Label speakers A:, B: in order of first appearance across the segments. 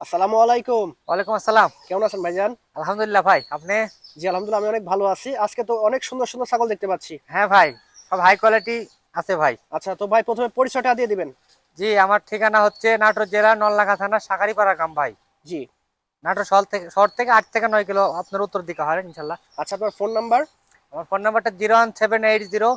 A: আসসালামু আলাইকুম।
B: ওয়ালাইকুম আসসালাম।
A: কেমন আছেন ভাইজান?
B: আলহামদুলিল্লাহ ভাই আপনি?
A: জি আলহামদুলিল্লাহ আমি অনেক ভালো আছি। আজকে তো অনেক সুন্দর সুন্দর ছাগল দেখতে পাচ্ছি।
B: হ্যাঁ ভাই সব হাই কোয়ালিটি আছে ভাই।
A: আচ্ছা তো ভাই প্রথমে পরিচয়টা দিয়ে দিবেন।
B: জি আমার ঠিকানা হচ্ছে নাটোর জেলা নলনাগা থানা সাকারিপাড়া গ্রাম ভাই।
A: জি।
B: নাটোর শহর থেকে শহর থেকে আট থেকে নয় কিলো আপনার উত্তর দিকে হয় ইনশাল্লাহ
A: আচ্ছা আপনার ফোন নাম্বার
B: আমার ফোন নাম্বারটা zero one seven eight zero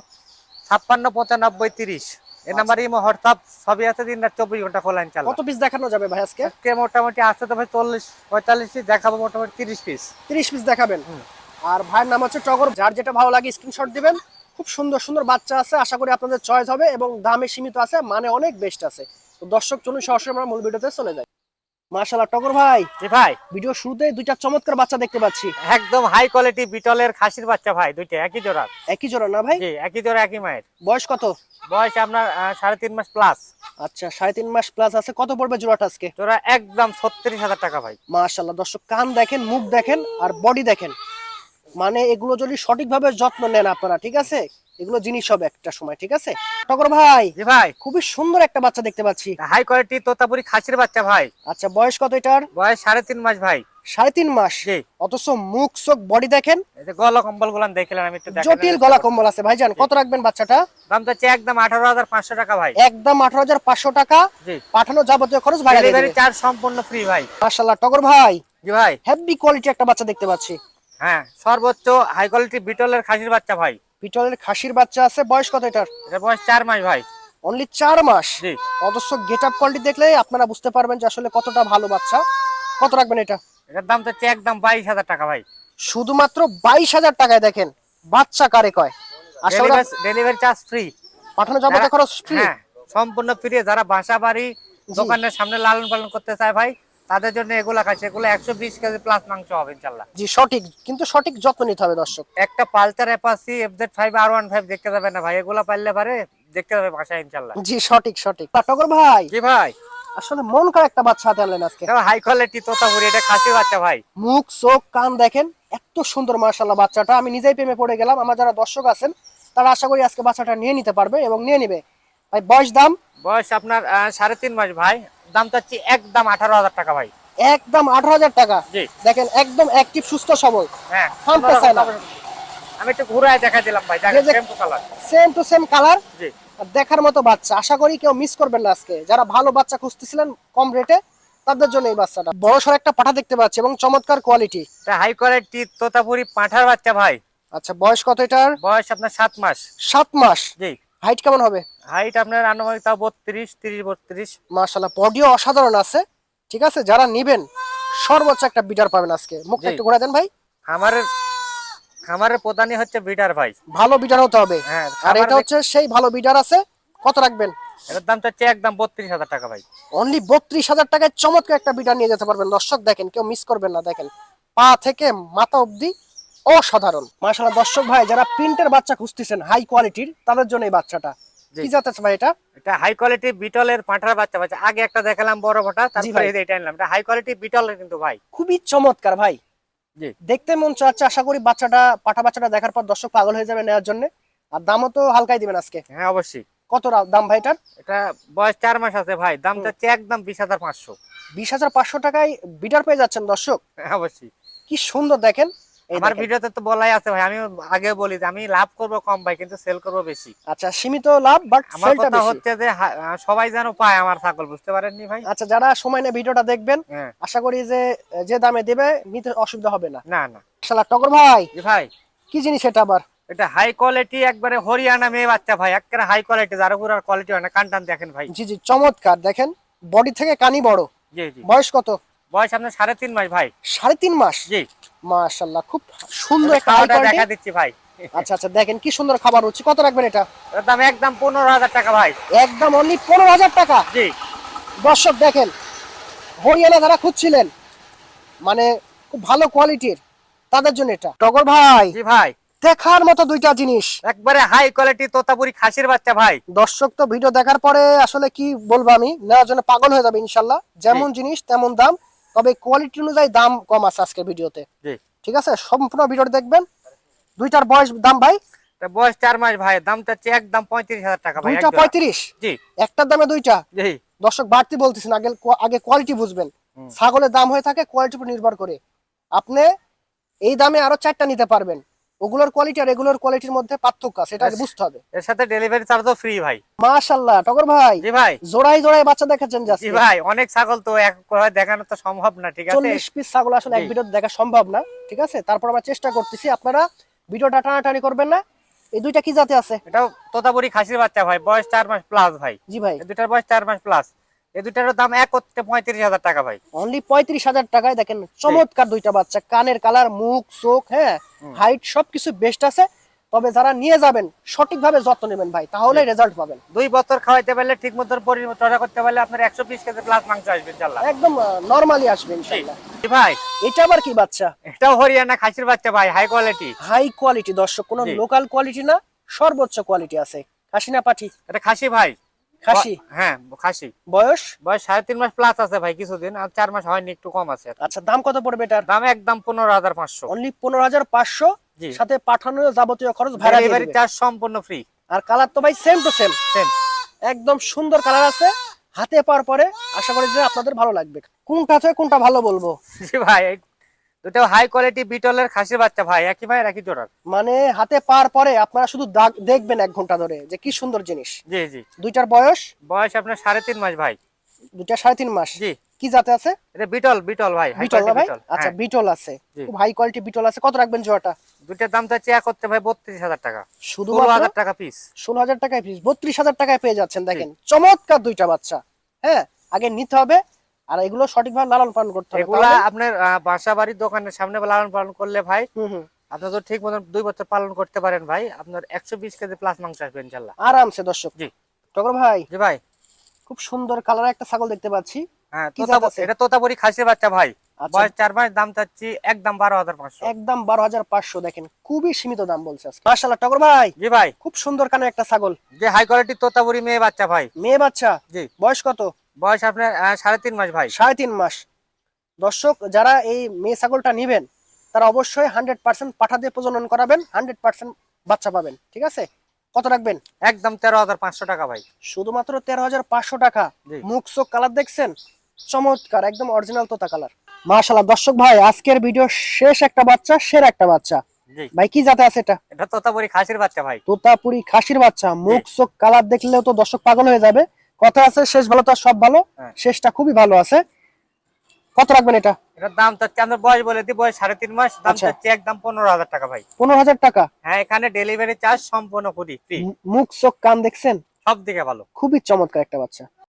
B: ছাপ্পান্ন পঁচানব্বই তিরিশ। এই নাম্বার ইমো হোয়াটসঅ্যাপ সবই আছে দিন রাত চব্বিশ ঘণ্টা খোলা ইনশাল্লাহ
A: কত পিস দেখানো যাবে ভাই আজকে?
B: আজকে মোটামুটি আছে তো ভাই চল্লিশ পঁয়তাল্লিশ পিস দেখাবো মোটামুটি তিরিশ পিস
A: তিরিশ পিস দেখাবেন। আর ভাইয়ের নাম হচ্ছে টগর যার যেটা ভালো লাগে স্ক্রিনশট দিবেন। খুব সুন্দর সুন্দর বাচ্চা আছে আশা করি আপনাদের চয়েস হবে এবং দামে সীমিত আছে মানে অনেক বেস্ট আছে। তো দর্শক চলুন সরাসরি আমরা মূল ভিডিওতে চলে যাই। মাশাআল্লাহ টগর ভাই।
B: জি ভাই।
A: ভিডিও শুরুতে দুইটা চমৎকার বাচ্চা দেখতে পাচ্ছি।
B: একদম হাই কোয়ালিটি বিটলের খাসির বাচ্চা ভাই দুইটা একই জোড়া
A: একই জোড়া না ভাই?
B: জি একই জোড়া একই মায়ের।
A: বয়স কত?
B: বয়স আপনার সাড়ে তিন মাস প্লাস
A: আচ্ছা সাড়ে তিন মাস প্লাস আছে। কত পড়বে জোড়াটা আজকে?
B: জোড়া একদম ছত্রিশ হাজার টাকা ভাই।
A: দর্শক কান দেখেন মুখ দেখেন আর বডি দেখেন। মানে এগুলো যদি সঠিকভাবে যত্ন নেন আপনারা ঠিক আছে? এগুলো জিনিস হবে একটা সময় ঠিক আছে? টগর ভাই
B: জি ভাই।
A: খুবই সুন্দর একটা বাচ্চা দেখতে পাচ্ছি।
B: হাই কোয়ালিটি তোতাপুরি খাসির বাচ্চা ভাই।
A: আচ্ছা বয়স কত এটার?
B: বয়স সাড়ে তিন মাস ভাই।
A: সাড়ে তিন মাস। অথচ মুখ চোখ বডি দেখেন?
B: গলা কম্বল গুলান দেখলেন আমি একটু
A: জটিল গলা কম্বল আছে ভাইজান কত রাখবেন বাচ্চাটা?
B: দাম তো একদম আঠারো হাজার পাঁচশো টাকা ভাই।
A: একদম আঠারো হাজার পাঁচশো টাকা। পাঠানো যাবতীয় খরচ ভাই
B: চার্জ সম্পূর্ণ ফ্রি ভাই।
A: মাশাল্লাহ টগর ভাই।
B: জি ভাই।
A: হেভি কোয়ালিটি একটা বাচ্চা দেখতে পাচ্ছি।
B: হ্যাঁ সর্বোচ্চ হাই কোয়ালিটি বিটলের খাসির বাচ্চা ভাই।
A: পিটলের খাসির বাচ্চা আছে বয়স কত এটার?
B: এটা বয়স চার মাস ভাই।
A: অনলি চার মাস?
B: জি।
A: অথচ গেট আপ কোয়ালিটি দেখলে আপনারা বুঝতে পারবেন যে আসলে কতটা ভালো বাচ্চা। কত রাখবেন এটা?
B: এটার দাম তো একদম বাইশ হাজার টাকা ভাই।
A: শুধুমাত্র বাইশ হাজার টাকায় দেখেন বাচ্চা কারে কয়? করি
B: ডেলিভারি চার্জ ফ্রি
A: পাঠানো যাবতীয় খরচ free?
B: হ্যাঁ সম্পূর্ণ ফ্রি যারা বাসা বাড়ি দোকানের সামনে লালন পালন করতে চায় ভাই তাদের জন্য এগুলা খাচ্ছে এগুলো একশো বিশ কেজি প্লাস মাংস হবে ইনশাল্লাহ
A: জি সঠিক কিন্তু সঠিক যত্ন নিতে হবে দর্শক।
B: একটা Pulsar Apache FZ five R one five দেখতে যাবে না ভাই এগুলা পারলে পারে দেখতে যাবে বাসায় ইনশাল্লাহ
A: জি সঠিক সঠিক। টগর ভাই
B: জি ভাই।
A: আসলে মন করা একটা বাচ্চা হাতে আনলেন আজকে।
B: হাই কোয়ালিটি তোতাপুরি এটা খাসি বাচ্চা ভাই।
A: মুখ চোখ কান দেখেন এত সুন্দর মার্শাল্লাহ বাচ্চাটা। আমি নিজেই প্রেমে পড়ে গেলাম। আমার যারা দর্শক আছেন তারা আশা করি আজকে বাচ্চাটা নিয়ে নিতে পারবে এবং নিয়ে নিবে। ভাই বয়স দাম?
B: বয়স আপনার সাড়ে তিন মাস ভাই। দাম চাচ্ছি একদম আঠারো হাজার টাকা ভাই।
A: একদম আঠারো হাজার টাকা। দেখেন একদম অ্যাক্টিভ সুস্থ সবল।
B: হ্যাঁ আমি একটু ঘুরায় দেখা দিলাম ভাই same to colour
A: same to same colour দেখার মতো বাচ্চা। আশা করি কেউ মিস করবেন না আজকে। যারা ভালো বাচ্চা খুঁজতেছিলেন কম রেটে তাদের জন্য এই বাচ্চাটা। বড় সড় একটা পাঠা দেখতে পাচ্ছি এবং চমৎকার কোয়ালিটি
B: হাই কোয়ালিটি তোতাপুরি পাঠার বাচ্চা ভাই।
A: আচ্ছা বয়স কত এটার?
B: বয়স আপনার সাত মাস।
A: সাত মাস।
B: জি।
A: হাইট কেমন হবে?
B: হাইট আপনার আনুমানিক তাও বত্রিশ তিরিশ বত্রিশ।
A: মার্শাল্লাহ বডিও অসাধারণ আছে ঠিক আছে? যারা নিবেন সর্বোচ্চ একটা বিডার পাবেন আজকে। মুখটা একটু ঘুরে দেন ভাই।
B: খামারের খামারের প্রধানই হচ্ছে বিডার ভাই।
A: ভালো বিডার হতে হবে।
B: হ্যাঁ
A: আর এটা হচ্ছে সেই ভালো বিডার আছে কত রাখবেন?
B: এটার দাম চাচ্ছে একদম বত্রিশ হাজার টাকা ভাই।
A: অনলি বত্রিশ হাজার টাকায় চমৎকার একটা বিডার নিয়ে যেতে পারবেন। দর্শক দেখেন কেউ মিস করবেন না দেখেন। পা থেকে মাথা অবধি অসাধারণ। মার্শাল্লাহ দর্শক ভাই যারা প্রিন্টের বাচ্চা খুঁজতেছেন হাই কোয়ালিটির তাদের জন্য এই বাচ্চাটা। কি জাত আছে ভাই এটা?
B: এটা হাই কোয়ালিটি বিটলের পাঁঠার বাচ্চা বাচ্চা। আগে একটা দেখালাম বড় তারপরে এটা আনলাম। এটা হাই কোয়ালিটি বিটলের কিন্তু ভাই।
A: খুবই চমৎকার ভাই। দেখতে মন চাচ্ছে আশা করি বাচ্চাটা পাঠা বাচ্চাটা দেখার পর দর্শক পাগল হয়ে যাবে নেওয়ার জন্য। আর দামও তো হালকাই দিবেন আজকে।
B: হ্যাঁ অবশ্যই।
A: কত দাম ভাই এটার?
B: এটা বয়স চার মাস আছে ভাই। দাম চাচ্ছে একদম বিশ হাজার পাঁচশো।
A: বিশ হাজার পাঁচশো টাকায় বিডার পেয়ে যাচ্ছেন দর্শক।
B: হ্যাঁ, অবশ্যই।
A: কি সুন্দর দেখেন।
B: আমার। ভিডিওতে তো বলাই আছে ভাই আমি আগে বলি যে আমি লাভ করব কম ভাই কিন্তু সেল করব বেশি।
A: আচ্ছা সীমিত লাভ বাট
B: আমার কথা হচ্ছে যে সবাই যেন পায় আমার ছাগল বুঝতে পারেননি ভাই?
A: আচ্ছা যারা সময় নিয়ে ভিডিওটা দেখবেন
B: হ্যাঁ।
A: আশা করি যে যে দামে দেবে নিতে অসুবিধা হবে না।
B: না না।
A: শালা টগর ভাই
B: ভাই।
A: কি জিনিস এটা আবার?
B: এটা হাই কোয়ালিটি একবারে হরিয়ানা মেয়ে বাচ্চা ভাই একবারে হাই কোয়ালিটি যার উপর কোয়ালিটি হয় না। কানটান দেখেন ভাই।
A: জি জি চমৎকার। দেখেন বডি থেকে কানি বড়।
B: জি জি।
A: বয়স কত?
B: বয়স আপনার সাড়ে তিন মাস ভাই।
A: সাড়ে তিন মাস?
B: জি।
A: মাশাল্লাহ খুব সুন্দর একটা
B: দেখা দিচ্ছি ভাই।
A: আচ্ছা আচ্ছা দেখেন কি সুন্দর খাবার হচ্ছে। কত রাখবেন এটা?
B: দাম একদম পনেরো হাজার টাকা ভাই।
A: একদম অনলি পনেরো হাজার টাকা?
B: জি।
A: দর্শক দেখেন হরিয়ানা যারা খুঁজছিলেন মানে খুব ভালো কোয়ালিটির তাদের জন্য এটা। টগর ভাই
B: জি ভাই।
A: দেখার মতো দুইটা জিনিস।
B: একবারে হাই কোয়ালিটি তোতাপুরি খাসির বাচ্চা ভাই।
A: দর্শক তো ভিডিও দেখার পরে আসলে কি বলব আমি? নেওয়ার জন্য পাগল হয়ে যাবে ইনশাল্লাহ। যেমন জিনিস তেমন দাম। তবে কোয়ালিটি অনুযায়ী দাম কম আছে আজকে ভিডিওতে। ঠিক আছে? সম্পূর্ণ ভিডিওটা দেখবেন। দুইটার বয়স দাম ভাই?
B: বয়স চার মাস ভাই দাম চাচ্ছে একদম পঁয়ত্রিশ হাজার টাকা
A: দুইটা পঁয়ত্রিশ?
B: জি।
A: একটার দামে দুইটা? দর্শক বাড়তি বলতেছেন আগে আগে কোয়ালিটি বুঝবেন। ছাগলের দাম হয়ে থাকে কোয়ালিটির উপর নির্ভর করে। আপনি এই দামে আরও চারটা নিতে পারবেন। ওগুলোর কোয়ালিটি আর এগুলোর কোয়ালিটির মধ্যে পার্থক্য আছে এটা। বুঝতে হবে।
B: এর সাথে ডেলিভারি চার্জও ফ্রি ভাই।
A: মাশাল্লাহ টগর ভাই।
B: জি ভাই।
A: জোড়াই জোড়াই বাচ্চা দেখাচ্ছেন
B: জি ভাই অনেক ছাগল তো এক করে দেখানো তো সম্ভব না ঠিক আছে?
A: চল্লিশ পিস ছাগল আসলে এক
B: জি।
A: ভিডিও দেখা সম্ভব না ঠিক আছে? তারপর আমরা চেষ্টা করতেছি আপনারা ভিডিওটা টানাটানি করবেন না। এই দুইটা কি জাতে আছে?
B: এটা তোতাপুরি খাসির বাচ্চা ভাই বয়স চার মাস প্লাস ভাই।
A: জি ভাই।
B: এই দুটার বয়স চার মাস প্লাস এই দুটার দাম এক পঁয়ত্রিশ হাজার টাকা ভাই।
A: অনলি পঁয়ত্রিশ হাজার টাকায় দেখেন চমৎকার দুইটা বাচ্চা। কানের কালার মুখ চোখ হ্যাঁ হাইট সবকিছু বেস্ট আছে। তবে যারা নিয়ে যাবেন সঠিকভাবে যত্ন নেবেন ভাই তাহলে রেজাল্ট পাবেন।
B: দুই বছর খাওয়াইতে পারলে ঠিক মতন পরিচর্যা করতে পারলে আপনার একশো পিস কেজি প্লাস মাংস আসবে ইনশাল্লাহ।
A: একদম নরমালি আসবে ইনশাআল্লাহ
B: জি ভাই।
A: এটা আবার কি বাচ্চা?
B: এটাও হরিয়ানা খাসির বাচ্চা ভাই হাই কোয়ালিটি
A: হাই কোয়ালিটি দর্শক কোনো লোকাল কোয়ালিটি না সর্বোচ্চ কোয়ালিটি আছে। খাসি না পাঠি?
B: এটা খাসি ভাই।
A: খাসি?
B: হ্যাঁ খাসি।
A: বয়স?
B: বয়স সাড়ে তিন মাস প্লাস আছে ভাই কিছুদিন। আর চার মাস হয়নি একটু কম আছে।
A: আচ্ছা দাম কত পড়বে এটার?
B: দাম একদম পনেরো হাজার পাঁচশো।
A: অনলি পনেরো হাজার পাঁচশো সাথে পাঠানো যাবতীয় খরচ ভাড়া
B: ডেলিভারি চার্জ সম্পূর্ণ ফ্রি
A: আর কালার তো ভাই সেম টু সেম
B: সেম
A: একদম সুন্দর কালার আছে। হাতে পাওয়ার পরে আশা করি যে আপনাদের ভালো লাগবে। কোনটা থেকে কোনটা ভালো বলব?
B: জি ভাই দুটো হাই কোয়ালিটি বিটলের খাসির বাচ্চা ভাই একই ভাই একই জোড়ার?
A: মানে হাতে পাওয়ার পরে আপনারা শুধু দাগ দেখবেন এক ঘণ্টা ধরে যে কি সুন্দর জিনিস।
B: জি জি।
A: দুইটার বয়স?
B: বয়স আপনার সাড়ে তিন মাস ভাই।
A: দুইটা সাড়ে তিন মাস।
B: জি।
A: কি জাতে আছে?
B: এটা বিটল বিটল ভাই
A: বিটল ভাই? আচ্ছা
B: হ্যাঁ,
A: বিটল আছে। খুব হাই কোয়ালিটি বিটল আছে। কত রাখবেন জোয়াটা
B: দুইটার দাম চাচ্ছি এক করতে ভাই বত্রিশ হাজার টাকা। ষোলো
A: শুধুমাত্র
B: হাজার টাকা পিস
A: ষোলো হাজার টাকায় পিস বত্রিশ হাজার টাকায় পেয়ে যাচ্ছেন দেখেন। চমৎকার দুইটা বাচ্চা। হ্যাঁ আগে নিতে হবে। আর এগুলো সঠিকভাবে লালন পালন করতে হবে।
B: এগুলা আপনার বাসা বাড়ির দোকানের সামনে লালন পালন করলে ভাই আপনার তো ঠিক মতন দুই বছর পালন করতে পারেন ভাই। আপনার একশো বিশ কেজি প্লাস মাংস আসবে ইনশাল্লাহ
A: আরামসে দর্শক।
B: জি।
A: টগর ভাই
B: জি ভাই।
A: খুব সুন্দর কালার একটা ছাগল দেখতে পাচ্ছি।
B: হ্যাঁ তোতা
A: জাত
B: এটা তোতাপুরি খাসির বাচ্চা ভাই।
A: আচ্ছা।
B: বয়স চার মাস দাম চাচ্ছি একদম বারো হাজার পাঁচশো।
A: একদম বারো হাজার পাঁচশো দেখেন খুবই সীমিত দাম বলছে মার্শাল্লাহ টগর ভাই।
B: জি ভাই।
A: খুব সুন্দর কানে একটা ছাগল।
B: যে হাই কোয়ালিটি তোতাপুরি মেয়ে বাচ্চা ভাই।
A: মেয়ে বাচ্চা?
B: জি।
A: বয়স কত?
B: বয়স আপনার সাড়ে তিন মাস ভাই?
A: সাড়ে তিন মাস। দর্শক যারা এই মেয়ে ছাগলটা নিবেন তারা অবশ্যই হান্ড্রেড পার্সেন্ট পাঠা দিয়ে প্রজনন করাবেন হান্ড্রেড পার্সেন্ট বাচ্চা পাবেন ঠিক আছে? কত রাখবেন?
B: একদম তেরো হাজার পাঁচশো টাকা ভাই।
A: শুধুমাত্র তেরো হাজার পাঁচশো টাকা। মুখ চোখ কালার দেখছেন? চমৎকার একদম অরিজিনাল তোতা কালার। মাশাল্লাহ দর্শক ভাই আজকের ভিডিও শেষ একটা বাচ্চা সের একটা বাচ্চা। ভাই কি জাতে আছে এটা?
B: এটা তোতাপুরি খাসির বাচ্চা ভাই।
A: তোতাপুরি খাসির বাচ্চা। মুখ চোখ কালার দেখলেও তো দর্শক পাগল হয়ে যাবে। কথা আছে? শেষ ভালো তো সব ভালো?
B: হ্যাঁ।
A: শেষটা খুবই ভালো আছে। কত রাখবেন এটা?
B: এটার দাম তো আপনার বয়স বলে দিই বয়স সাড়ে তিন মাস দাম। চাচ্ছি একদম পনেরো হাজার টাকা ভাই।
A: পনেরো হাজার টাকা?
B: হ্যাঁ এখানে ডেলিভারি চার্জ সম্পূর্ণ ফ্রি
A: মুখ চোখ কান দেখছেন?
B: সব দিকে ভালো।
A: খুবই চমৎকার একটা বাচ্চা।